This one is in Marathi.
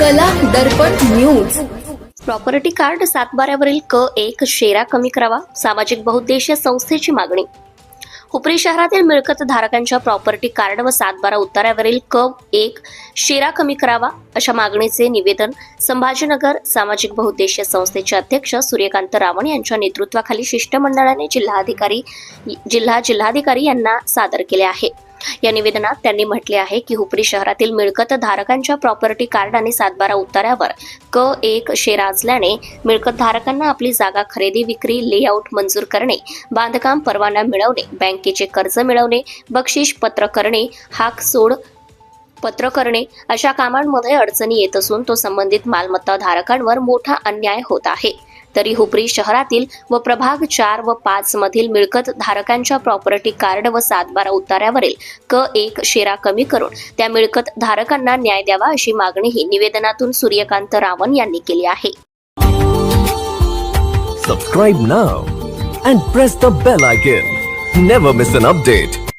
Kala Darpan news. Property card सातबाऱ्यावरील क एक शेरा कमी करावा सामाजिक बहुद्देशीय संस्थेची मागणी. हुपरी शहरातील मिळकत धारकांच्या प्रॉपर्टी कार्ड व सातबारा उत्तरावरील क एक शेरा कमी करावा अशा मागणीचे निवेदन संभाजीनगर सामाजिक बहुद्देशीय संस्थेचे अध्यक्ष सूर्यकांत रावण यांच्या नेतृत्वाखाली शिष्टमंडळाने जिल्हाधिकारी जिल्हा जिल्हाधिकारी यांना सादर केले आहे. या निवेदनात त्यांनी म्हटले आहे की हुपरी शहरातील मिळकत धारकांच्या प्रॉपर्टी कार्ड आणि सातबारा उतार्यावर क एक शेरा असल्याने मिळकत धारकांना आपली जागा खरेदी विक्री लेआउट मंजूर करणे बांधकाम परवाना मिळवणे बँकेचे कर्ज मिळवणे बक्षीस पत्र करणे हाक सोड पत्र करणे अशा कामांमध्ये अडचणी येत असून तो संबंधित मालमत्ता धारकांवर मोठा अन्याय होत आहे. तरी हुपरी शहरातील व प्रभाग चार व पाच मधील मिळकत धारकांच्या प्रॉपर्टी कार्ड व सातबारा उतार्यावरील क एक शेरा कमी करून त्या मिळकत धारकांना न्याय द्यावा अशी मागणीही निवेदनातून सूर्यकांत रावण यांनी केली आहे Subscribe now and press the bell icon. Never miss an update.